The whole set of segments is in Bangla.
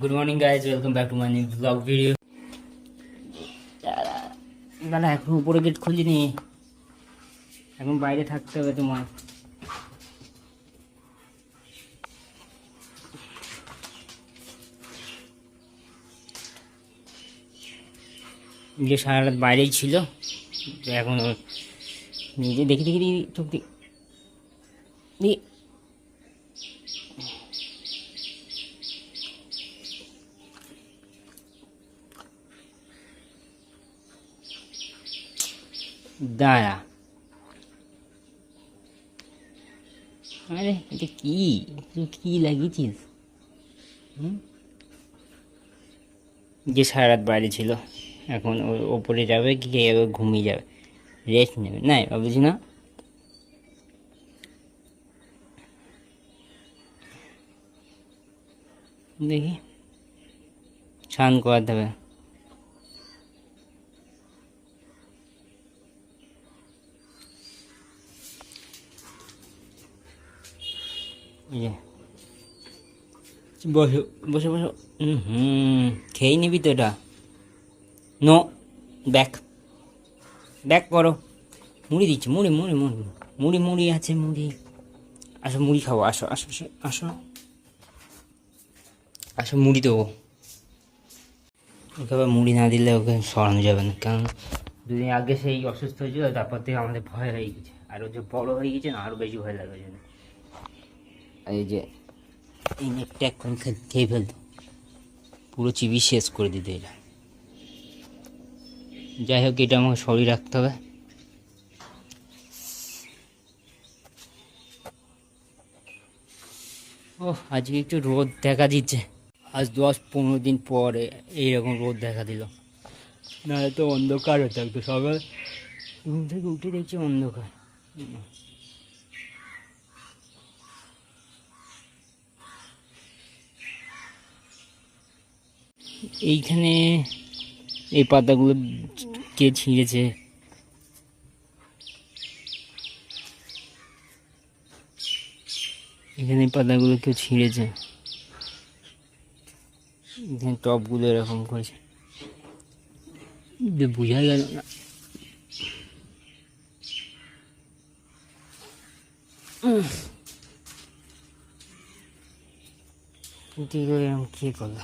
Good morning guys welcome back to my new blog video দাদা, এখন উপরে গেট খুলিনি এখন বাইরে থাকতে হবে তোমার। যে সারা রাত বাইরেই ছিল। এখন নিজে দেখি দেখি দেখি চোখ দি দি দাঁড়া। আরে, এটা কি? তুই কি লাগিয়েছিস? যে সারা রাত বাইরে ছিল, এখন ওপরে যাবে কি যাবে? ঘুমিয়ে যাবে। রেস্ট নেবে। না ভাবছি না। দেখি। স্নান করাতে হবে। এই যে বসো বসো। হুম, খেয়ে নিবি তো এটা। নো ব্যাক ব্যাক করো মুড়ি দিচ্ছি, মুড়ি মুড়ি মুড়ি মুড়ি। মুড়ি আছে, মুড়ি। আসো, মুড়ি খাব। আসো আসো আসো আসো। আসো, মুড়ি দেবো। ওকে মুড়ি না দিলে ওকে সরানো যাবে না। কারণ দুদিন আগে সেই অসুস্থ হয়েছিল, তারপর থেকে আমাদের ভয় হয়ে গেছে। আর ও যে বড়ো হয়ে গেছে না আরও বেশি ভয় লাগে জন্য। এই যে, এই নেটটা খে- খেয়ে ফেলতো। পুরো চিবি শেষ করে দিত এটা। যাই হোক, এটা আমাকে শরীর রাখতে হবে। ও আজকে একটু রোদ দেখা দিচ্ছে। আজ দশ পনেরো দিন পরে এইরকম রোদ দেখা দিল। নাহলে তো অন্ধকার হয়ে থাকতো সকাল ঘুম থেকে উঠে দেখছি অন্ধকার। এইখানে এই পাতাগুলো কে ছিঁড়েছে? এখানে পাতাগুলো কেউ ছিঁড়েছে। এখানে টপগুলো এরকম করেছে। বোঝা গেল না। কিন্তু এগুলো এরকম কে করল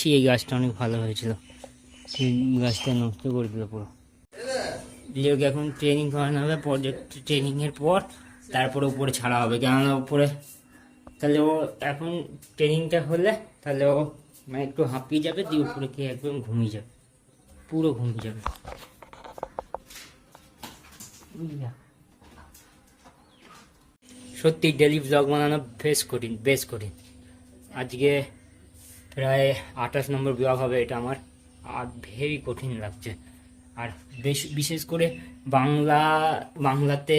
ছি এই গাছটা অনেক ভালো হয়েছিল। গাছটা নষ্ট করে দিল পুরো। লিওকে এখন ট্রেনিং করানো হবে প্রজেক্ট ট্রেনিংয়ের পর তারপরে উপরে ছাড়া হবে। কেননা উপরে, তাহলে ও এখন ট্রেনিংটা হলে তাহলে ও মানে একটু হাঁপিয়ে যাবে, দিয়ে উপরে গিয়ে একদম ঘুমিয়ে যাবে। পুরো ঘুমিয়ে যাবে? সত্যি ডেলি ব্লগ বানানো বেশ কঠিন বেশ কঠিন। আজকে প্রায় আঠাশ নম্বর ব্লগ হবে এটা আমার। আর ভেরি কঠিন লাগছে। আর বেশ বিশেষ করে বাংলা বাংলাতে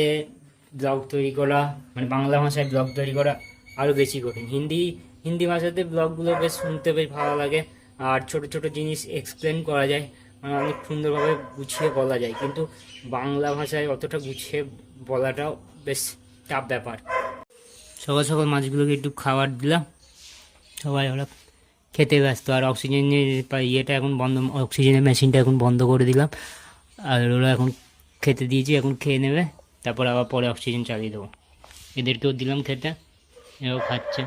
ব্লগ তৈরি করা মানে বাংলা ভাষায় ব্লগ তৈরি করা আরও বেশি কঠিন। হিন্দি হিন্দি ভাষাতে ব্লগগুলো বেশ শুনতে বেশ ভালো লাগে। আর ছোট ছোট জিনিস এক্সপ্লেন করা যায় মানে অনেক সুন্দরভাবে গুছিয়ে বলা যায়। কিন্তু বাংলা ভাষায় অতটা গুছিয়ে বলাটাও বেশ টাফ ব্যাপার। সকাল সকাল মাছগুলোকে একটু খাবার দিলাম। সবাই ওরা খেতে ব্যস্ত। আর অক্সিজেনের ইয়েটা এখন বন্ধ অক্সিজেনের মেশিনটা এখন বন্ধ করে দিলাম। আর ওরা এখন খেতে দিয়েছি, এখন খেয়ে নেবে। তারপর আবার পরে অক্সিজেন চালিয়ে দেবো। এদেরকেও দিলাম খেতে এও খাচ্ছে।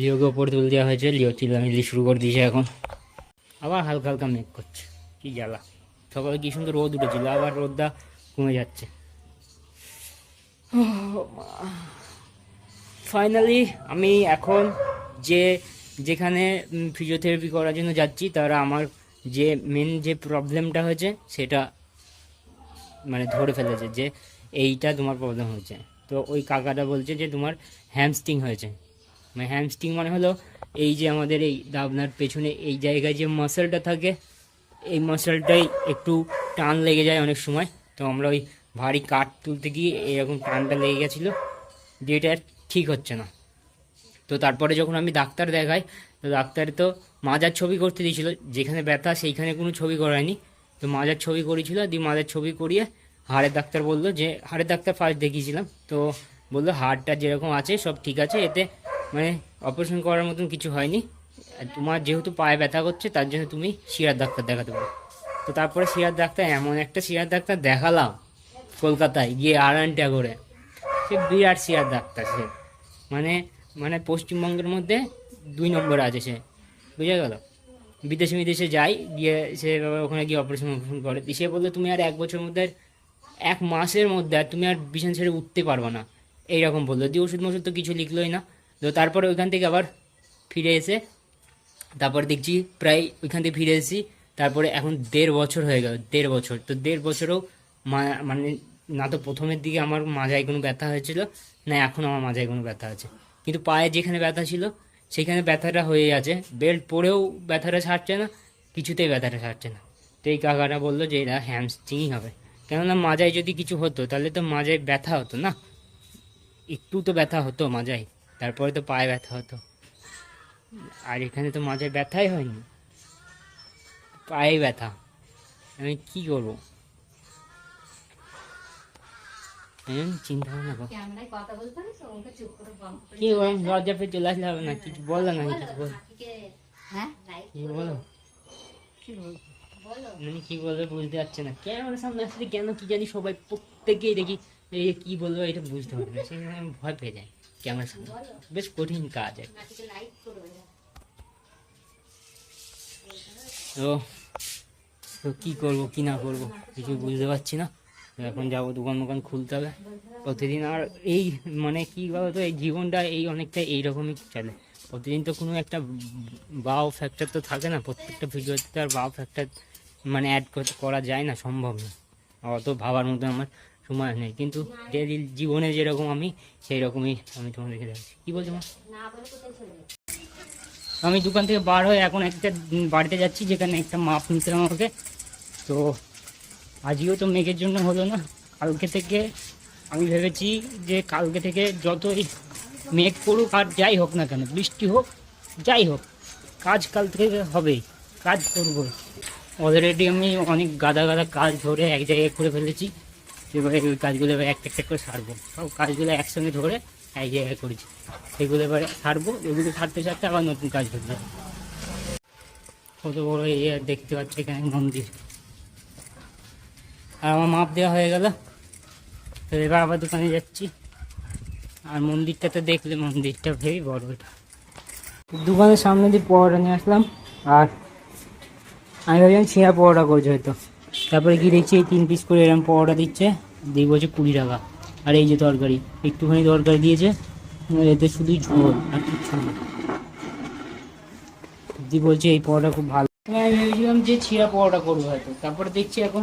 লিওকে ওপরে তুলে দেওয়া হয়েছে, লিও চিল্লামিল্লি শুরু করে দিয়েছে এখন। আবার হালকা হালকা মেঘ করছে, কি জ্বালা। সকালে কি সুন্দর রোদ উঠেছিল, আবার রোদটা কমে যাচ্ছে। ফাইনালি আমি এখন যে যেখানে ফিজিওথেরাপি করার জন্য যাচ্ছি, তারা আমার যে মেন যে প্রবলেমটা হয়েছে, সেটা মানে ধরে ফেলেছে যে এইটা তোমার প্রবলেম হয়েছে। তো ওই কাকাটা বলছে যে তোমার হ্যামস্টিং হয়েছে। মানে হ্যামস্টিং মানে হলো এই যে আমাদের এই দাবনার পেছনে এই জায়গায় যে মাসেলটা থাকে, এই মাসেলটাই একটু টান লেগে যায় অনেক সময়। তো আমরা ওই ভারী কাঠ তুলতে গিয়ে এরকম টানটা লেগে গেছিল আর ঠিক হচ্ছে না। তো তারপরে যখন আমি ডাক্তার দেখাই, তো ডাক্তার তো মাজার ছবি করতে দিয়েছিল, যেখানে ব্যথা সেইখানে কোনো ছবি করায়নি। তো মাজার ছবি করেছিল, দিয়ে মাজার ছবি করিয়ে হাড়ের ডাক্তার বলল যে, হাড়ের ডাক্তার ফার্স্ট দেখিয়েছিলাম। তো বলল হাড়টা যেরকম আছে, সব ঠিক আছে, এতে মানে অপারেশন করার মতন কিছু হয়নি। তোমার যেহেতু পায়ে ব্যথা করছে, তার জন্য তুমি শিরার ডাক্তার দেখাতে পারো। তো তারপরে শিরার ডাক্তার, এমন একটা শিরার ডাক্তার দেখালাম কলকাতায়, গিয়ে আড়ানটা করে। সে বিরাট শিরার ডাক্তার সে। মানে মানে পশ্চিমবঙ্গের মধ্যে দুই নম্বরে আছে সে। বুঝে গেল? বিদেশে বিদেশে যাই, গিয়ে সে ওখানে গিয়ে অপারেশন অপারেশন করে। সে বলল, তুমি আর এক বছরের মধ্যে, এক মাসের মধ্যে আর তুমি আর বিছানা ছেড়ে উঠতে পারবে না। এইরকম বলল। দিয়ে ওষুধ মষুধ তো কিছু লিখলোই না। তো তারপরে ওইখান থেকে আবার ফিরে এসে, তারপর দেখছি প্রায় ওইখান থেকে ফিরে এসেছি। তারপরে এখন দেড় বছর হয়ে গেল, দেড় বছর। তো দেড় বছরেও মানে না তো প্রথমের দিকে আমার মাজায় কোনো ব্যথা হয়েছিল, না এখন আমার মাজায় কোনো ব্যথা আছে। কিন্তু পায়ে যেখানে ব্যথা ছিল, সেখানে ব্যথাটা হয়ে আছে বেল্ট পরেও ব্যথাটা ছাড়ছে না, কিছুতেই ব্যথাটা ছাড়ছে না। তো এই কাকাটা বলল যে এটা হ্যামস্ট্রিংই হবে। কেননা মাজায় যদি কিছু হতো, তাহলে তো মাজায় ব্যথা হতো না। একটু তো ব্যথা হতো মাজায়, তারপরে তো পায়ে ব্যথা হতো। আর এখানে তো মাজায় ব্যথাই হয়নি। পায়ে ব্যথা। আমি কি করব? চিন্তা ভাবনা করো। কি ওরকম লজ্জা পেয়ে চলে আসলে হবে না কিছু বলো না কিছু বলো। হ্যাঁ? কি বলো? কি বলো? বলো। মানে কি বলবে বুঝতে পারছে না। ক্যামেরার সামনে আসলে কেন কি জানি সবাই প্রত্যেকেই দেখি এই যে কি বলব এটা বুঝতে পারবে না। সেই জন্য আমি ভয় পেয়ে যাই ক্যামেরার সামনে। বেশ কঠিন কাজ আর নাটিকে তো তো কী করব কি না করব কিছু বুঝতে পারছি না। এখন যাব দোকান দোকান খুলতে হবে। প্রতিদিন আর এই মানে কি বলতো, এই জীবনটা এই অনেকটা এইরকমই চলে। প্রতিদিন তো কোনো একটা বাও ফ্যাক্টর তো থাকে না, প্রত্যেকটা ভিডিওতে তো আর বাও ফ্যাক্টর মানে অ্যাড করা যায় না, সম্ভব না। অত ভাবার মতো আমার সময় নেই। কিন্তু যে জীবনে যেরকম আমি সেই রকমই আমি তোমাদেরকে দেখছি কী বলছো মা? আমি দোকান থেকে বার হয়ে এখন একটা বাড়িতে যাচ্ছি, যেখানে একটা মাপ নিতে আমাকে। তো আজকেও তো মেঘের জন্য হলো না। কালকে থেকে আমি ভেবেছি যে কালকে থেকে যতই মেঘ পড়ুক আর যাই হোক না কেন, বৃষ্টি হোক, যাই হোক, কাজ কাল থেকে হবেই কাজ করব। অলরেডি আমি অনেক গাদা গাদা কাজ ধরে এক জায়গায় করে ফেলেছি, এবারে ওই কাজগুলো এবার একটা একটা করে সারবো। সব কাজগুলো একসঙ্গে ধরে এক জায়গায় করেছি। সেগুলো এবারে ছাড়বো এগুলো ছাড়তে ছাড়তে আবার নতুন কাজ করবে কত বড় আর দেখতে পাচ্ছি এখানে মন্দির। আর আমার মাপ দেওয়া হয়ে গেল। তো এবার আবার দোকানে যাচ্ছি। আর মন্দিরটা তো দেখলে মন্দিরটা ভেরি বড় এটা। দোকানের সামনে দিয়ে পরোটা নিয়ে আসলাম। আর আমি ভাবছিলাম ছেঁড়া পরোটা করছে হয়তো। তারপরে কি দেখছি এই তিন পিস করে এরকম পরোটা দিচ্ছে। দিয়ে বলছে কুড়ি টাকা। আর এই যে তরকারি, একটুখানি তরকারি দিয়েছে। এতে শুধুই ঝোল আর কিচ্ছু না। দি বলছে এই পরোটা খুব ভালো। আমি ভেবেছিলাম যে ছিঁড়া পরোটা করব হয়তো। তারপরে দেখছি এখন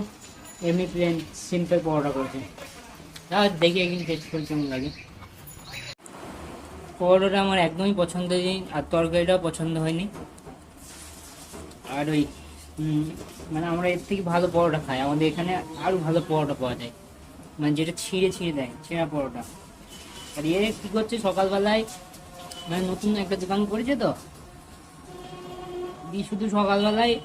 এমনি প্লেন সিম্পল পরোটা করছে। আর দেখি একদিন টেস্ট করে কেমন লাগে। পরোটাটা আমার একদমই পছন্দ হয়নি, আর তরকারিটাও পছন্দ হয়নি। আর ওই মানে আমরা এর থেকে ভালো পরোটা খাই। আমাদের এখানে আরও ভালো পরোটা পাওয়া যায়। মানে যেটা ছিঁড়ে ছিঁড়ে দেয়, ছেঁড়া পরোটা। আর এ কী করছে, সকালবেলায় মানে নতুন একটা দোকান করেছে তো? দিয়ে শুধু সকালবেলায়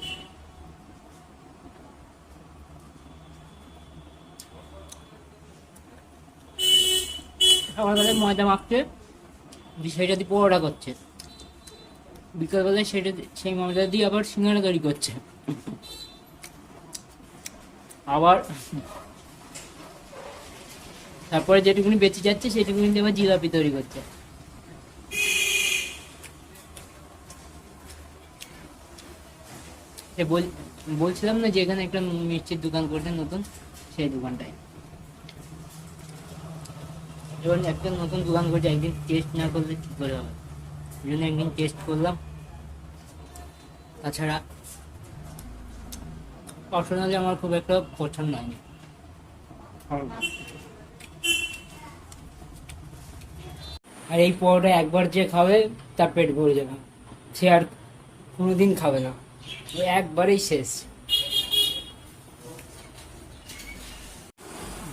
সকালবেলায় ময়দা মাখছে সেটা দিয়ে পরোটা করছে। বিকালবেলায় সেটা সেই ময়দা দিয়ে আবার সিঙ্গারা তৈরি করছে। আবার তারপরে যেটুকুনি বেঁচে যাচ্ছে, সেটুকুনি দিয়ে আবার জিলাপি তৈরি করছে। বলছিলাম না যে এখানে একটা মিষ্টির দোকান করছে নতুন, সেই দোকানটায়। যখন একটা নতুন দোকান করছে, একদিন টেস্ট না করলে কী করে হবে ওই জন্য একদিন টেস্ট করলাম। তাছাড়া পার্সোনালি আমার খুব একটা পছন্দ হয়নি। আর এই পরোটা একবার যে খাবে, তার পেট ভরে যাবে। সে আর কোনোদিন খাবে না। একবারেই শেষ।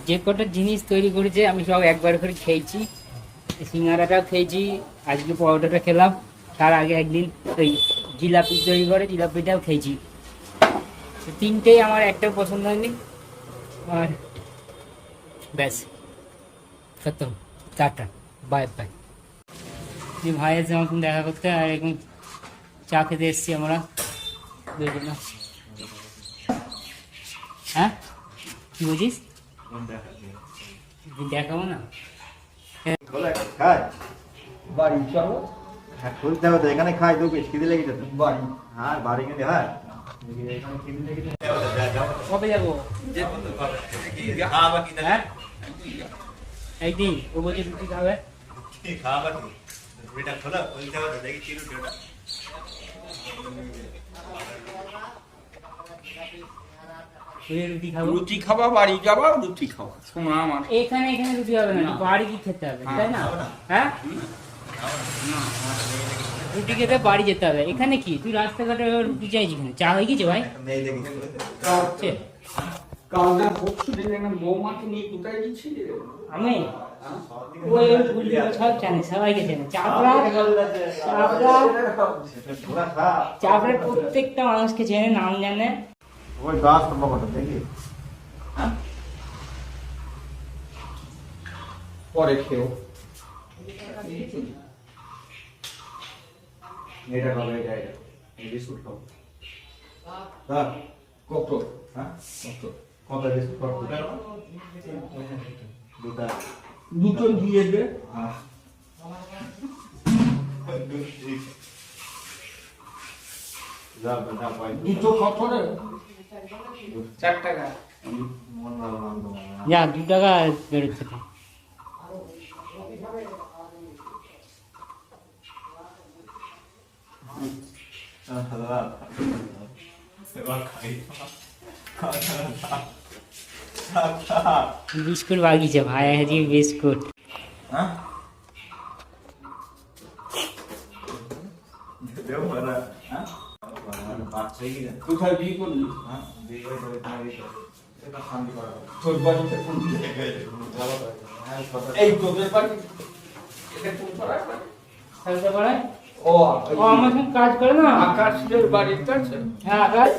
যে কটা জিনিস তৈরি করেছে, আমি সব একবার করে খেয়েছি। সিঙ্গারাটাও খেয়েছি, আজকে পরোটাটা খেলাম, তার আগে একদিন ওই জিলাপি তৈরি করে, জিলাপিটাও খেয়েছি। তিনটেই আমার একটাও পছন্দ হয়নি, আর ব্যাস খতম টাটা, বাই বাই। যে ভাই আছে, আমার দেখা করতে, আর এখন চা খেতে এসছি আমরা। দুজনে। হ্যাঁ? কি বলছিস? দেখাবো না? খায় বাড়ি চলো। হ্যাঁ খুলতে হবে এখানে খাই দু পিস খিদে লেগেছে তো বাড়ি। হ্যাঁ বাড়ি গেলে হয়। কবে যাব? হ্যাঁ? একদিন ও বলছে রুটি খাবে। তুই রুটি খাব। রুটি খাওয়া বাড়ি যাবা রুটি খাওয়া শোনা আমার। এখানে এখানে রুটি হবে না বাড়ি কি খেতে হবে তাই না? হ্যাঁ? রুটি খেতে বাড়ি যেতে হবে। এখানে কি? তুই রাস্তাঘাটে রুটি চাইছি এখানে চা হয়ে গেছে ভাই? কালকে পরশু দিন একটা বৌমাকে নিয়ে কোথায় গেছিলে আমি? চাপড়া চাপড়ার প্রত্যেকটা মানুষকে চেনে নাম জানে। ওই গাছ সম্ভবত দেখি। পরে খেও। এটা খাবে এটা এটা। বিস্কুট খাও। হ্যাঁ কত হ্যাঁ? কত কত বিস্কুট খাও? দুটা? দুটো। দিয়ে দে। হ্যাঁ। যা বেটা পাই। দুটো কত রে চার টাকা। মন যা দু টাকা বেরোচ্ছে তো। বিস্কুট বাগিছে ভাই আজকে বিস্কুট হ্যাঁ দেও বড় হ্যাঁ বাচ্চা কি না কোথায় বিয়ে করলি হ্যাঁ বিয়ে করে এটা শান্তি করা তোর বাড়িতে কোন এই তোদের বাড়ি এটা কোন পাড়ায় বাড়ি? খেলতে ও ও আমার সঙ্গে কাজ করে না আকাশের বাড়ির কাছে হ্যাঁ আকাশ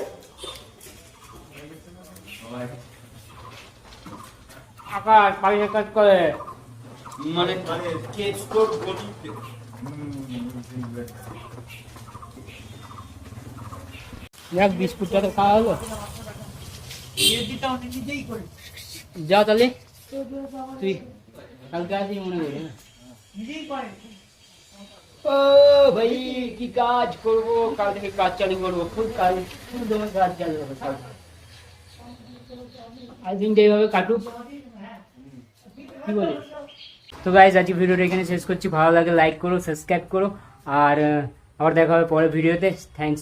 আকাশ বাড়িতে কাজ করে মানে কেস গলিতে যাক বিস্কুটটা তো খাওয়া হলো যা তাহলে তুই কালকে আসবি মনে করি হ্যাঁ? ও ভাই কি কাজ করব কাল থেকে কাজ চালু করব খুব কাজ খুব দমে কাজ চালু করব কাল আজ দিনটা এইভাবে কাটুক কি বলিস তো গাইজ আজকে ভিডিওটা এখানে শেষ করছি। ভালো লাগে লাইক করো সাবস্ক্রাইব করো। আর আহ, আবার দেখা হবে পরের ভিডিওতে thanks